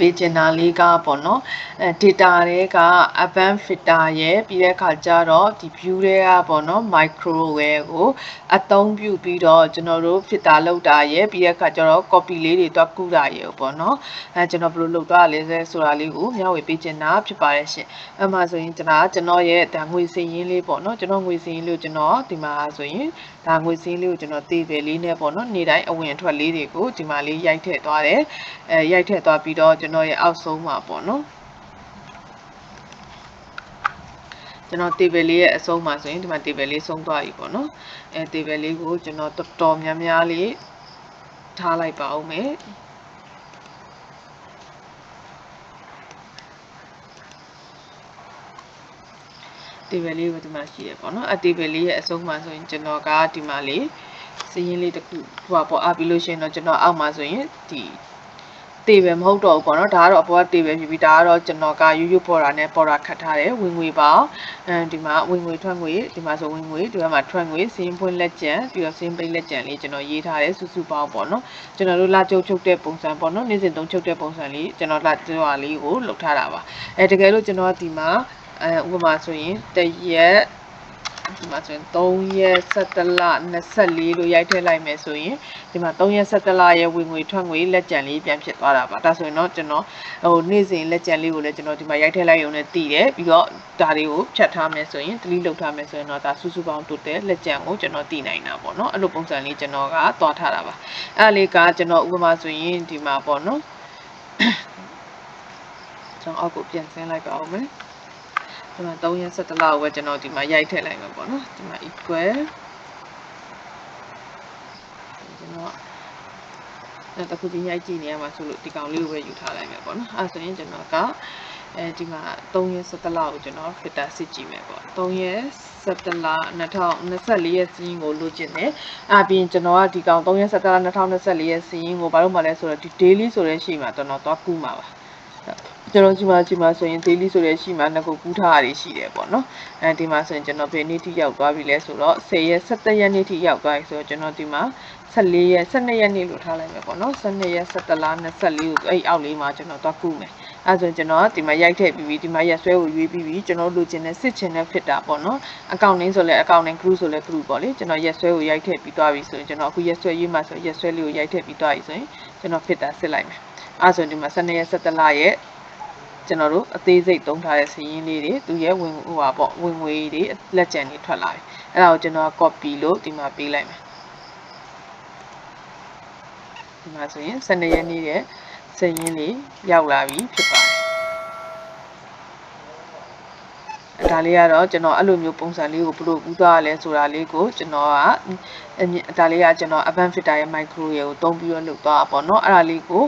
ပေးချင်တာလေးကပေါ့နော်အဲ data တွေက advanced filter ရဲ့ပြီးတဲ့အခါကျတော့ဒီ view တွေကပေါ့နော် microwave ကိုအသုံးပြုပြီးတော့ကျွန်တော်တို့ filter လောက်တာရဲ့ပြီးတဲ့အခါကျတော့ copy လေးတွေတွက်ကူတာရဲ့ပေါ့နော်အဲကျွန်တော်ဘယ်လိုလုပ်သွားရလဲဆိုတာလေးကိုမျှဝေပေးချင်တာဖြစ်ပါတယ်ရှင်အဲ့မှာဆိုရင်ကျွန်တော်ကျွန်တော်ရဲ့ဒါငွေစည်ရင်းလေးပေါ့နော်ကျွန်တော်ငွေစည်ရင်းလေးကိုကျွန်တော်ဒီမှာဆိုရင်ဒါငွေစည်လေးကိုကျွန်တော်သေးတယ်လေးနဲ့ပေါ့နော်နေ့တိုင်းအဝင်အထွက်လေးတွေကိုဒီမှာလေးရိုက်ထည့်သွားတယ်အဲရိုက်ထည့်သွားပြီးတော့ကျွန်တော်ရဲ့အောက်ဆုံးမှာပေါ့နော်ကျွန်တော် table လေးရဲ့အဆုံးမှာဆိုရင်ဒီမှာ table လေးဆုံးသွားပြီပေါ့နော်အဲ table လေးကိုကျွန်တော်တော်တော်များများလေးထားလိုက်ပါဦးမယ် table လေးကိုဒီမှာရှိရပေါ့နော်အ table လေးရဲ့အဆုံးမှာဆိုရင်ကျွန်တော်ကဒီမှာလေးစရင်းလေးတစ်ခုဟိုပေါ့အားပြီးလို့ရှိရင်တော့ကျွန်တော်အောက်မှာဆိုရင်ဒီ တေပဲမဟုတ်တော့ဘူးပေါ့နော်ဒါကတော့အပေါ်ကတေပဲဖြစ်ပြီးဒါကတော့ကျွန်တော်ကရိုးရိုးပေါ်တာနဲ့ပေါ်တာခတ်ထားတယ်ဝင်ငွေပေါင်းအဲဒီမှာဝင်ငွေထွက်ငွေဒီမှာဆိုဝင်ငွေဒီဘက်မှာထွက်ငွေစင်းပွင့်လက်ကျန်ပြီးတော့စင်းပိတ်လက်ကျန်လေးကျွန်တော်ရေးထားတယ်စုစုပေါင်းပေါ့နော်ကျွန်တော်တို့လာချုပ်ချုပ်တဲ့ပုံစံပေါ့နော်နေ့စဉ်သုံးချုပ်တဲ့ပုံစံလေးကျွန်တော်လာကျွာလေးကိုလုပ်ထားတာပါအဲတကယ်လို့ကျွန်တော်ဒီမှာအဲဥပမာဆိုရင်တရက် ဒီမှာဆိုရင်3ရက်17လ24လို့ရိုက်ထည့်လိုက်မယ်ဆိုရင်ဒီမှာ3ရက်17လရဲ့ဝင်ငွေထွက်ငွေလက်ကျန်လေးပြန်ဖြစ်သွားတာပါဒါဆိုရင်တော့ကျွန်တော်ဟိုနေ့စဉ်လက်ကျန်လေးကိုလည်းကျွန်တော်ဒီမှာရိုက်ထည့်လိုက်ရုံနဲ့တည်တယ်ပြီးတော့ဒါတွေကိုဖြတ်ထားမယ်ဆိုရင် delete လုပ်ထားမယ်ဆိုရင်တော့ဒါစုစုပေါင်း total လက်ကျန်ကိုကျွန်တော်တည်နိုင်တာပေါ့နော်အဲ့လိုပုံစံလေးကျွန်တော်ကသွားထားတာပါအဲ့လေးကကျွန်တော်ဥပမာဆိုရင်ဒီမှာပေါ့နော်ကျွန်တော်အောက်ကိုပြန်ဆင်းလိုက်ပါဦးမယ် ဒီမှာ3ရက်17လကိုပဲကျွန်တော်ဒီမှာရိုက်ထည့်လိုက်မှာပေါ့နော်ဒီမှာ equal ကျွန်တော်အဲ့တခုချင်းရိုက်ကြည့်နေရမှာဆိုလို့ဒီကောင်လေးကိုပဲယူထားလိုက်မယ်ပေါ့နော်အဲ့ဆိုရင်ကျွန်တော်ကအဲဒီမှာ3ရက်17လကိုကျွန်တော် filter စစ်ကြည့်မယ်ပေါ့3ရက်17လ2024ရက်စီးရင်ကိုလိုချင်တယ်အပြင်ကျွန်တော်ကဒီကောင်3ရက်17လ2024ရက်စီးရင်ကိုဘာလို့မှလဲဆိုတော့ဒီ daily ဆိုတဲ့ရှိမှာကျွန်တော်သွားကူးမှာပါ ကျွန်တော်ဒီမှာဒီမှာဆိုရင် daily ဆိုတဲ့ရှိမှာငါကိုကူးထားရရှိတယ်ပေါ့နော်အဲဒီမှာဆိုရင်ကျွန်တော်ဘယ်နေ့ထိရောက်သွားပြီလဲဆိုတော့10ရက်17ရက်နေ့ထိရောက်သွားပြီဆိုတော့ကျွန်တော်ဒီမှာ14ရက်12ရက်နေ့လို့ထားလိုက်မယ်ပေါ့နော်12ရက်17လ24ကိုအဲ့အောက်လေးမှာကျွန်တော်သွားကူးမယ်အဲဆိုကျွန်တော်ဒီမှာရိုက်ထည့်ပြီးပြီဒီမှာရက်ဆွဲကိုရွေးပြီးပြီကျွန်တော်လိုချင်တဲ့စစ်ချင်တဲ့ဖြစ်တာပေါ့နော်အကောင့်နင်းဆိုလဲအကောင့်နင်း group ဆိုလဲ group ပေါ့လေကျွန်တော်ရက်ဆွဲကိုရိုက်ထည့်ပြီးသွားပြီဆိုရင်ကျွန်တော်အခုရက်ဆွဲရေးမှာဆိုရက်ဆွဲလေးကိုရိုက်ထည့်ပြီးသွားပြီဆိုရင်ကျွန်တော်ဖြစ်တာစစ်လိုက်မယ်အဲဆိုဒီမှာ12ရက်17လရဲ့ ကျွန်တော်တို့အသေးစိတ်သုံးထားတဲ့စရင်းလေးတွေသူရဲ့ဝင်ဟိုပါပေါ့ဝင်ငွေတွေလက်ကျန်တွေထွက်လာပြီအဲ့ဒါကိုကျွန်တော် copy လို့ဒီမှာပေးလိုက်မယ်ဒီမှာဆိုရင်12ရက်နေ့ရဲ့စရင်းလေးရောက်လာပြီဖြစ်ပါတယ် ဒါလေးကတော့ကျွန်တော်အဲ့လိုမျိုးပုံစံလေးကိုဘယ်လိုကူးသွားရလဲဆိုတာလေးကိုကျွန်တော်ကဒါလေးကကျွန်တော် Advanced Filter ရဲ့ micro ရေကိုတုံးပြီးတော့လုပ်သွားတာပေါ့နော်အဲ့ဒါလေးကို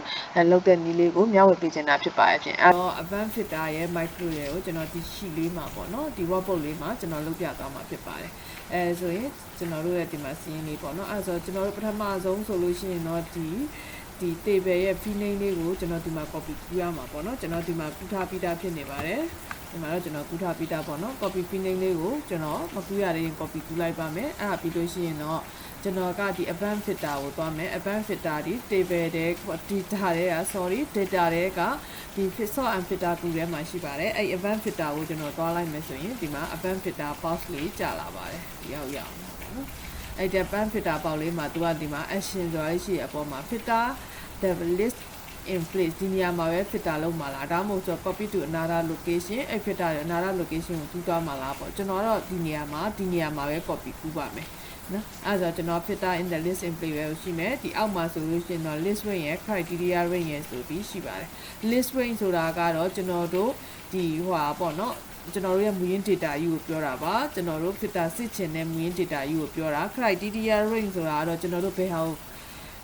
လုပ်တဲ့နည်းလေးကိုမျှဝေပေးချင်တာဖြစ်ပါတယ်ဖြင့်အဲ့တော့ Advanced Filter ရဲ့ micro ရေကိုကျွန်တော်ဒီ sheet လေးမှာပေါ့နော်ဒီ workbook လေးမှာကျွန်တော်လုပ်ပြသွားမှာဖြစ်ပါတယ်အဲဆိုရင်ကျွန်တော်တို့ရဲ့ဒီမှာစီးရင်လေးပေါ့နော်အဲဆိုကျွန်တော်တို့ပထမဆုံးဆိုလို့ရှိရင်တော့ဒီဒီ table ရဲ့ feeling လေးကိုကျွန်တော်ဒီမှာ copy ပြရမှာပေါ့နော်ကျွန်တော်ဒီမှာပြထားပြီးသားဖြစ်နေပါတယ် ဒီမှာတော့ကျွန်တော်ကူးထားပြီးသားပေါ့နော် copy feeling လေးကိုကျွန်တော်မကူးရတဲ့ရင် copy ကူးလိုက်ပါမယ်အဲ့ဒါပြီးလို့ရှိရင်တော့ကျွန်တော်ကဒီ advanced filter ကိုသွားမယ် advanced filter ဒီ table တဲ့ data တွေက sorry data တွေကဒီ sort and filter ကူထဲမှာရှိပါတယ်အဲ့ advanced filter ကိုကျွန်တော်သွားလိုက်မယ်ဆိုရင်ဒီမှာ advanced filter box လေးကြာလာပါတယ်ဒီရောက်ရအောင်ပေါ့နော်အဲ့ဒီ advanced filter box လေးမှာသူကဒီမှာ action ဆိုတာရှိရအပေါ်မှာ filter the list in place ဒီနေရာမှာပဲ filter လုပ်မှာလားဒါမှမဟုတ်ဆို copy to another location အဲ့ filter ရ another location ကိုကူးသွားမှာလားပေါ့ကျွန်တော်တော့ဒီနေရာမှာဒီနေရာမှာပဲ copy ကူးပါမယ်နော်အဲ့ဒါကျွန်တော် filter in the list in place ပဲရှိမယ်ဒီအောက်မှာဆိုလို့ရှိရင်တော့ list range ရဲ့ criteria range ရဲ့ဆိုပြီးရှိပါတယ် list range ဆိုတာကတော့ကျွန်တော်တို့ဒီဟိုဟာပေါ့နော်ကျွန်တော်တို့ရဲ့မူရင်း data ကြီးကိုပြောတာပါကျွန်တော်တို့ filter စစ်ချင်တဲ့မူရင်း data ကြီးကိုပြောတာ criteria range ဆိုတာကတော့ကျွန်တော်တို့ဘယ်ဟာကို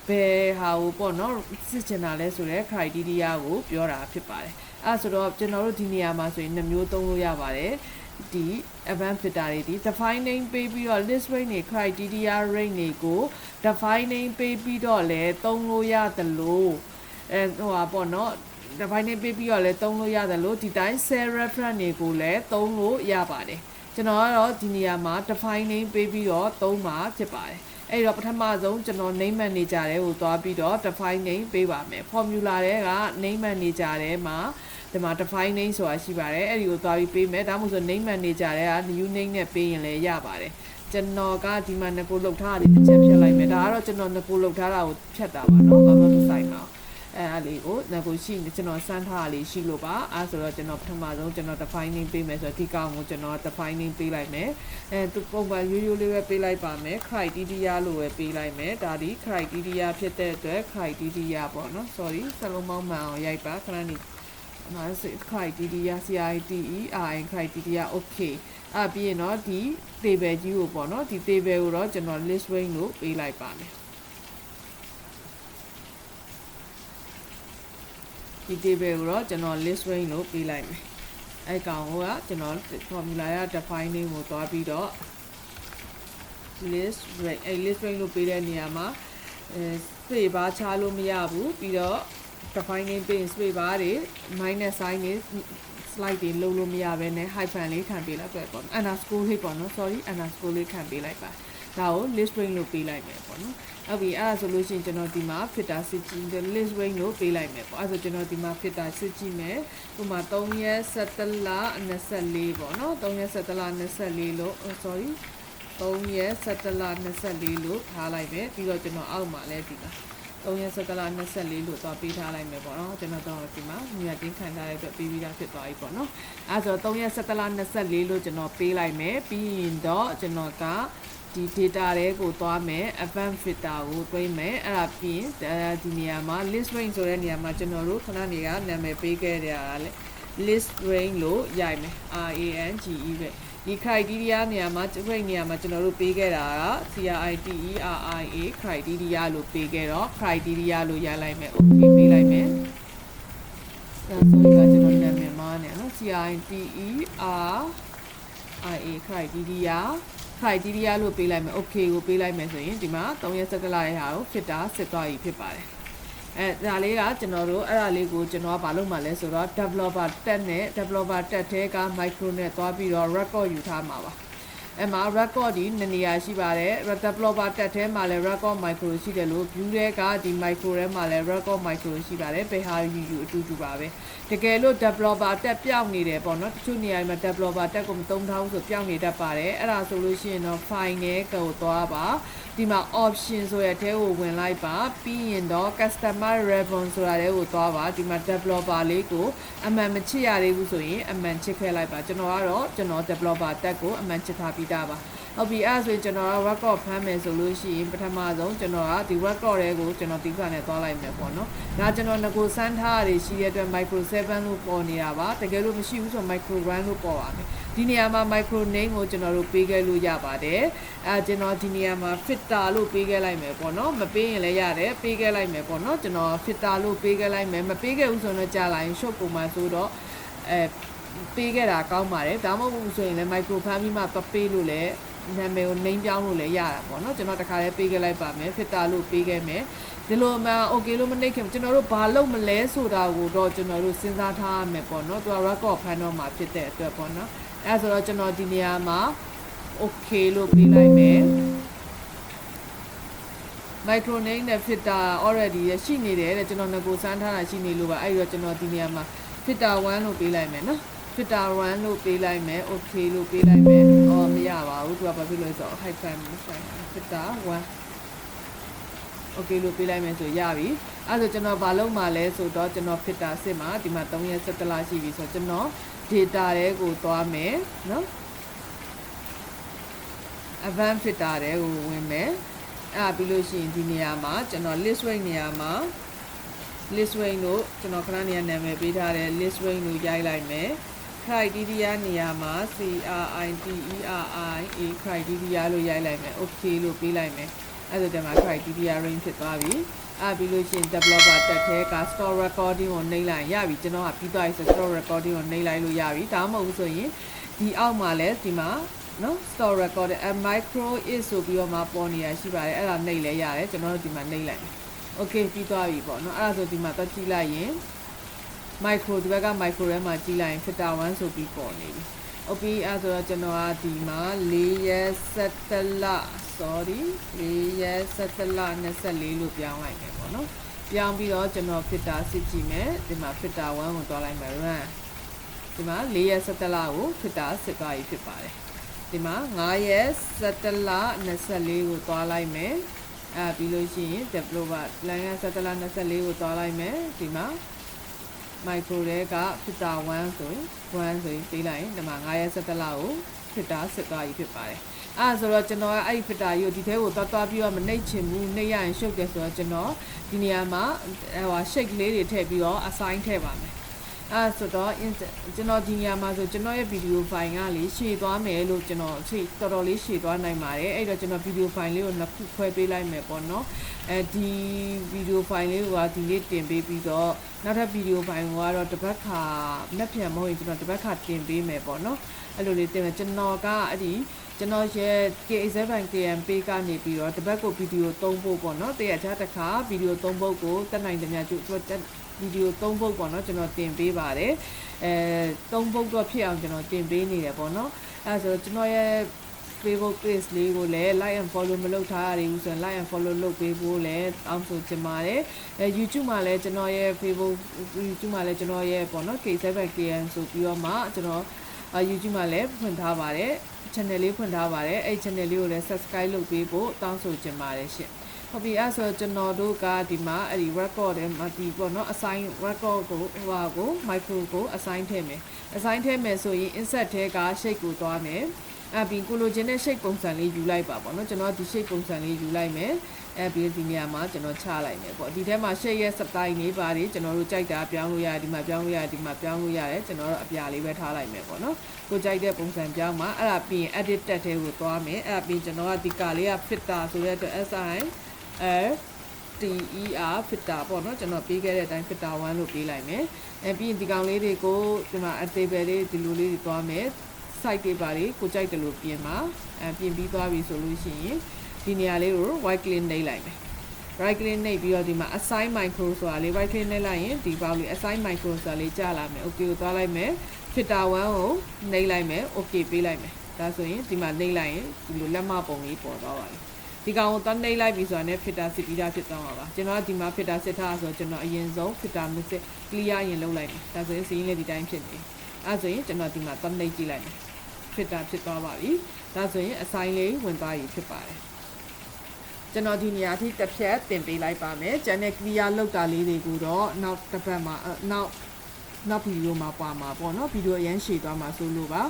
ဘယ်ဟာကိုပေါ့နော်စစ်ချင်တာလဲဆိုတော့ criteria ကိုပြောတာဖြစ်ပါတယ်အဲဆိုတော့ကျွန်တော်တို့ဒီနေရာမှာဆိုရင်နှမျိုးသုံးလို့ရပါတယ်ဒီ advanced filter တွေဒီ define name ပေးပြီးတော့ list range တွေ criteria range တွေကို define name ပေးပြီးတော့လဲသုံးလို့ရတယ်လို့အဲဟိုပါပေါ့နော် define name ပေးပြီးတော့လဲသုံးလို့ရတယ်လို့ဒီတိုင်း cell reference တွေကိုလည်းသုံးလို့ရပါတယ်ကျွန်တော်ကတော့ဒီနေရာမှာ define name ပေးပြီးတော့သုံးမှာဖြစ်ပါတယ် အဲ့တော့ပထမဆုံးကျွန်တော် name manager တွေကိုသွားပြီးတော့ define name ပေးပါမယ် formula တွေက name manager ထဲမှာဒီမှာ define name ဆိုတာရှိပါတယ်အဲ့ဒီကိုသွားပြီးပေးမယ်ဒါမှမဟုတ်ဆို name manager တွေက new name နဲ့ပေးရင်လည်းရပါတယ်ကျွန်တော်ကဒီမှာငကိုလောက်ထားတာလေးတစ်ချက်ဖြတ်လိုက်မယ်ဒါကတော့ကျွန်တော်ငကိုလောက်ထားတာကိုဖြတ်တာပါเนาะဘာမှမဆိုင်ပါဘူး အဲအားလေးကိုငကိုရှိကျွန်တော်စမ်းထားတာလေးရှိလို့ပါအဲဆိုတော့ကျွန်တော်ပထမဆုံးကျွန်တော် defining ပေးမယ်ဆိုတော့ဒီကောင်ကိုကျွန်တော် defining ပေးလိုက်မယ်အဲသူပုံမှန်ရိုးရိုးလေးပဲပေးလိုက်ပါမယ် criteria လို့ပဲပေးလိုက်မယ်ဒါဒီ criteria ဖြစ်တဲ့အတွက် criteria ပေါ့နော် sorry စလုံးပေါင်းမှန်အောင်ရိုက်ပါခဏနေနားစ criteria CITERI criteria okay အပြီးရင်တော့ဒီ table ကြီးကိုပေါ့နော်ဒီ table ကိုတော့ကျွန်တော် list range လို့ပေးလိုက်ပါမယ် ဒီ table ကိုတော့ကျွန်တော် list range လို့ပေးလိုက်မယ်အဲကောင်ကကျွန်တော် formula ရ defining ကိုသွားပြီးတော့ list range အဲ list range လို့ပေးတဲ့နေရာမှာအဲ space bar ချလို့မရဘူးပြီးတော့ defining ပေးရင် space bar တွေ minus sign တွေ slide တွေလုံးလို့မရဘဲနဲ့ hyphen လေးခံပေးလိုက်ပဲပေါ့နော် underscore လေးပေါ့နော် sorry underscore လေးခံပေးလိုက်ပါ ဒါကို list range လို့ပေးလိုက်မယ်ပေါ့နော်ဟုတ်ပြီအဲ့ဒါဆိုလို့ရှိရင်ကျွန်တော်ဒီမှာ filter စစ်ကြည့် list range လို့ပေးလိုက်မယ်ပေါ့အဲ့ဒါဆိုကျွန်တော်ဒီမှာ filter စစ်ကြည့်မယ်ဥပမာ3ရက်17လ24ပေါ့နော်3ရက်17လ24လို့ sorry 3ရက်17လ24လို့ထားလိုက်မယ်ပြီးတော့ကျွန်တော်အောက်မှာလဲဒီမှာ3ရက်17လ24လို့တော့ပေးထားလိုက်မယ်ပေါ့နော်ကျွန်တော်တော့ဒီမှာမြတ်တင်းခံထားတဲ့အတွက်ပြီးပြီးသားဖြစ်သွားပြီပေါ့နော်အဲဆို3ရက်17လ24လို့ကျွန်တော်ပေးလိုက်မယ်ပြီးရင်တော့ကျွန်တော်က ဒီ data တွေကိုသွားမယ် advanced filter ကိုတွိမ့်မယ်အဲ့ဒါပြီးရင်ဒီနေရာမှာ list range ဆိုတဲ့နေရာမှာကျွန်တော်တို့ခဏနေကနာမည်ပေးခဲ့တဲ့ဟာလေ list range လို့ရိုက်မယ် R A N G E ပဲဒီ criteria နေရာမှာ range နေရာမှာကျွန်တော်တို့ပေးခဲ့တာက C R I T E R I A criteria လို့ပေးခဲ့တော့ criteria လို့ရလိုက်မယ် okay ပေးလိုက်မယ်ဒါဆိုရင်ကကျွန်တော်နာမည်မှားနေနော် C R I T E R I A criteria criteria လို့ပေးလိုက်မယ် okay ကိုပေးလိုက်မယ်ဆိုရင်ဒီမှာ3ရက်စက္ကလာရဲ့ဟာကိုဖြစ်တာစစ်သွားပြီဖြစ်ပါတယ်အဲဒါလေးကကျွန်တော်တို့အဲ့ဒါလေးကိုကျွန်တော်ကဘာလုပ်မှလဲဆိုတော့ developer tab နဲ့ developer tab ထဲက micro နဲ့သွားပြီးတော့ record ယူထားမှာပါအဲ့မှာ record ဒီနှစ်နေရာရှိပါတယ် developer tab ထဲမှာလည်း record micro ရှိတယ်လို့ view ထဲကဒီ micro ထဲမှာလည်း record micro ရှိပါတယ်ဘယ်ဟာယူယူအတူတူပါပဲ တကယ်လို့ developer tab ပြောင်းနေတယ်ပေါ့နော်တချို့နေရာမှာ developer tab ကိုမသုံးထားဘူးဆိုပြောင်းနေတတ်ပါတယ်အဲ့ဒါဆိုလို့ရှိရင်တော့ file နဲ့ကိုသွားပါဒီမှာ option ဆိုရတဲ့ထဲကိုဝင်လိုက်ပါပြီးရင်တော့ customer response ဆိုတာတဲ့ကိုသွားပါဒီမှာ developer လေးကိုအမှန်မချစ်ရသေးဘူးဆိုရင်အမှန်ချစ်ခဲ့လိုက်ပါကျွန်တော်ကတော့ကျွန်တော် developer တက်ကိုအမှန်ချစ်ထားပြီးသားပါ ဟုတ်ပြီအဲ့ဒါဆိုရင်ကျွန်တော်က record ဖမ်းမယ်ဆိုလို့ရှိရင်ပထမဆုံးကျွန်တော်ကဒီ record တွေကိုကျွန်တော်ဒီကနဲ့သွားလိုက်မယ်ပေါ့နော်ဒါကျွန်တော်ငကိုစမ်းထားရရှိတဲ့အတွက် micro 7လို့ပေါ်နေတာပါတကယ်လို့မရှိဘူးဆို micro run လို့ပေါ်ပါမယ်ဒီနေရာမှာ micro name ကိုကျွန်တော်တို့ပေးခဲ့လို့ရပါတယ်အဲကျွန်တော်ဒီနေရာမှာ filter လို့ပေးခဲ့လိုက်မယ်ပေါ့နော်မပေးရင်လည်းရတယ်ပေးခဲ့လိုက်မယ်ပေါ့နော်ကျွန်တော် filter လို့ပေးခဲ့လိုက်မယ်မပေးခဲ့ဘူးဆိုတော့ကြာလာရင် short ပုံမှန်ဆိုတော့အဲပေးခဲ့တာကောင်းပါတယ်ဒါမှမဟုတ်ဘူးဆိုရင်လည်း micro ဖမ်းပြီးမှပေးလို့လည်း နာမည်ကို name ပြောင်းလို့လည်းရတာပေါ့နော်ကျွန်တော်တခါလေးပေးခဲ့လိုက်ပါမယ် filter လို့ပေးခဲ့မယ်ဒီလိုမှ okay လို့မနှိမ့်ခင်ကျွန်တော်တို့ဘာလုပ်မလဲဆိုတာကိုတော့ကျွန်တော်တို့စဉ်းစားထားရမယ်ပေါ့နော်သူက record ဖမ်းတော့မှာဖြစ်တဲ့အတွက်ပေါ့နော်အဲဆိုတော့ကျွန်တော်ဒီနေရာမှာ okay လို့ပေးလိုက်မယ် micro name နဲ့ filter already ရရှိနေတယ်တဲ့ကျွန်တော်ငကိုစမ်းထားတာရှိနေလို့ပါအဲ့တော့ကျွန်တော်ဒီနေရာမှာ filter 1လို့ပေးလိုက်မယ်နော် filter 1လို့ပေးလိုက်မယ် okay လို့ပေးလိုက်မယ်အော်မရပါဘူးသူကဘာဖြစ်လို့လဲဆိုတော့ hyphen မဆိုင် filter 1 okay လို့ပေးလိုက်မယ်ဆိုရပြီအဲ့ဆိုကျွန်တော်ဘာလုပ်မှာလဲဆိုတော့ကျွန်တော် filter စစ်မှာဒီမှာ3ရက်17လရှိပြီဆိုတော့ကျွန်တော် data တွေကိုသွားမယ်နော် advanced filter တွေကိုဝင်မယ်အဲ့ပြီးလို့ရှိရင်ဒီနေရာမှာကျွန်တော် list range နေရာမှာ list range လို့ကျွန်တော်ခဏနေရာနာမည်ပေးထားတဲ့ list range လို့ရိုက်လိုက်မယ် criteria နေရာမှာ C R I T E R I A criteria လို့ရိုက်လိုက်မယ် okay လို့ပေးလိုက်မယ်အဲ့ဒါတည်းမှာ criteria range ဖြစ်သွားပြီအဲ့ပြီးလို့ရှိရင် developer တက်ထဲက store recording ကိုနှိပ်လိုက်ရပြီကျွန်တော်ကပြီးသွားပြီဆို store recording ကိုနှိပ်လိုက်လို့ရပြီဒါမှမဟုတ်ဘူးဆိုရင်ဒီအောက်မှာလဲဒီမှာနော် store recording a micro is ဆိုပြီးတော့မှပေါ်နေရရှိပါတယ်အဲ့ဒါနှိပ်လဲရတယ်ကျွန်တော်တို့ဒီမှာနှိပ်လိုက်မယ် okay ပြီးသွားပြီပေါ့နော်အဲ့ဒါဆိုဒီမှာတော့ကြည့်လိုက်ရင် micro ဒီဘက်က micro ထဲမှာကြည့်လိုက်ရင် filter 1ဆိုပြီးပေါ်နေပြီ။ OP အဲ့ဆိုတော့ကျွန်တော်ကဒီမှာ4ရက်17လ sorry 4ရက်17လ24လို့ပြောင်းလိုက်မယ်ပေါ့နော်ပြောင်းပြီးတော့ကျွန်တော် filter စစ်ကြည့်မယ်ဒီမှာ filter 1ကိုတွားလိုက်မယ် run ဒီမှာ4ရက်17လကို filter စစ်သွားပြီဖြစ်ပါတယ်ဒီမှာ9ရက်17လ24ကိုတွားလိုက်မယ်အဲပြီးလို့ရှိရင် developer plan ရ17လ24ကိုတွားလိုက်မယ်ဒီမှာ micro တွေက filter 1ဆိုရင်1ဆိုရင်ပေးလိုက်ရင်ဒီမှာ9ရက်17လကို filter စစ်သွားပြီဖြစ်ပါတယ်အဲ့ဒါဆိုတော့ကျွန်တော်ကအဲ့ဒီ filter ကြီးကိုဒီထဲကိုသွားသွားပြီးတော့မနှိပ်ချင်ဘူးနှိပ်ရရင်ရှုပ်တယ်ဆိုတော့ကျွန်တော်ဒီနေရာမှာဟို shake လေးတွေထည့်ပြီးတော့ assign ထည့်ပါမယ် အဲ့ဆိုတော့ ကျွန်တော်ဒီနေရာမှာဆိုကျွန်တော်ရဲ့ video file ကလေရှည်သွားမယ်လို့ကျွန်တော်ချိန်တော်တော်လေးရှည်သွားနိုင်ပါတယ်အဲ့တော့ကျွန်တော် video file လေးကိုနှစ်ခုခွဲပေးလိုက်မယ်ပေါ့နော်အဲဒီ video file လေးကိုကဒီနေ့တင်ပေးပြီးတော့နောက်ထပ် video file ကိုကတော့တစ်ပတ်ခါလက်ပြန်မဟုတ်ရင်ကျွန်တော်တစ်ပတ်ခါတင်ပေးမယ်ပေါ့နော်အဲ့လိုလေးတင်မယ်ကျွန်တော်ကအဲ့ဒီကျွန်တော်ရဲ့ KZ Bank KMP ကနေပြီးတော့တစ်ပတ်ကိုဗီဒီယို3ပုတ်ပေါ့နော်တရက်ချတစ်ခါဗီဒီယို3ပုတ်ကိုတက်နိုင်တယ်များကျိုး ဗီဒီယို3ပုတ်ပေါ့နော်ကျွန်တော်တင်ပေးပါတယ်အဲ3ပုတ်တော့ဖြစ်အောင်ကျွန်တော်တင်ပေးနေတယ်ပေါ့နော်အဲဆိုတော့ကျွန်တော်ရဲ့ Facebook page လေးကိုလည်း like and follow မလုပ်ထားရဘူးဆိုရင် like and follow လုပ်ပေးဖို့လည်းတောင်းဆိုချင်ပါတယ်အဲ YouTube မှာလည်းကျွန်တော်ရဲ့ Facebook YouTube မှာလည်းကျွန်တော်ရဲ့ပေါ့နော် K7KN ဆိုပြီးတော့မှကျွန်တော် YouTube မှာလည်းဖွင့်ထားပါတယ် channel လေးဖွင့်ထားပါတယ်အဲ့ channel လေးကိုလည်း subscribe လုပ်ပေးဖို့တောင်းဆိုချင်ပါတယ်ရှင် ဟုတ်ပြီအဲ့ဆိုကျွန်တော်တို့ကဒီမှာအဲ့ဒီ record ထဲမှာဒီပေါ့နော် assign record ကိုဟိုဟာကို micro ကို assign ထည့်မယ် assign ထည့်မယ်ဆိုရင် insert ထဲက shape ကိုသွားမယ်အပြီးကိုလိုချင်တဲ့ shape ပုံစံလေးယူလိုက်ပါပေါ့နော်ကျွန်တော်ဒီ shape ပုံစံလေးယူလိုက်မယ်အဲပြီးဒီနေရာမှာကျွန်တော်ချလိုက်မယ်ပေါ့ဒီထဲမှာ shape ရဲ့ style နေပါတယ်ကျွန်တော်တို့ကြိုက်တာပြောင်းလို့ရတယ်ဒီမှာပြောင်းလို့ရတယ်ဒီမှာပြောင်းလို့ရတယ်ကျွန်တော်တို့အပြာလေးပဲထားလိုက်မယ်ပေါ့နော်ကိုကြိုက်တဲ့ပုံစံပြောင်းမှာအဲ့ဒါပြီးရင် edit တက်ထဲကိုသွားမယ်အဲ့ဒါပြီးကျွန်တော်ကဒီကာလေးက fitter ဆိုတဲ့အတွက် SI အဲ TER fitter ပေါ့နော်ကျွန်တော်ပေးခဲ့တဲ့အတိုင်း fitter 1လို့ပေးလိုက်မယ်အဲပြီးရင်ဒီကောင်လေးတွေကိုဒီမှာ table လေးဒီလိုလေးတွေသွားမယ် site တွေပါလေကိုကြိုက်တယ်လို့ပြင်ပါအဲပြင်ပြီးသွားပြီဆိုလို့ရှိရင်ဒီနေရာလေးကို right click နှိပ်လိုက်မယ် right click နှိပ်ပြီးတော့ဒီမှာ assign micro ဆိုတာလေး right click နှိပ်လိုက်ရင်ဒီပေါက်လေး assign micro ဆိုတာလေးကြာလာမယ် okay ကိုသွားလိုက်မယ် filter 1ကိုနှိပ်လိုက်မယ် okay ပေးလိုက်မယ်ဒါဆိုရင်ဒီမှာနှိပ်လိုက်ရင်ဒီလိုလက်မပုံလေးပေါ်သွားပါလိမ့် ဒီကောင်ကိုသွားနှိပ်လိုက်ပြီဆိုတာနဲ့ filter စစ်ပြီးသားဖြစ်သွားမှာပါကျွန်တော်ကဒီမှာ filter စစ်ထားဆိုတော့ကျွန်တော်အရင်ဆုံး filter မစစ် clear ရင်လုပ်လိုက်မယ်ဒါဆိုရင်စီးရင်လည်းဒီတိုင်းဖြစ်နေအဲဆိုရင်ကျွန်တော်ဒီမှာသွားနှိပ်ကြည့်လိုက်မယ် filter ဖြစ်သွားပါပြီဒါဆိုရင် assign လေးဝင်သွားပြီဖြစ်ပါတယ်ကျွန်တော်ဒီနေရာအထိတစ်ဖြတ်တင်ပေးလိုက်ပါမယ်ကျန်တဲ့ clear လောက်တာလေးတွေကိုတော့နောက်တစ်ပတ်မှာနောက်နောက်ဗီဒီယိုမှာပွားမှာပေါ့နော်ဗီဒီယိုအရင်ရှည်သွားမှာဆိုလို့ပါ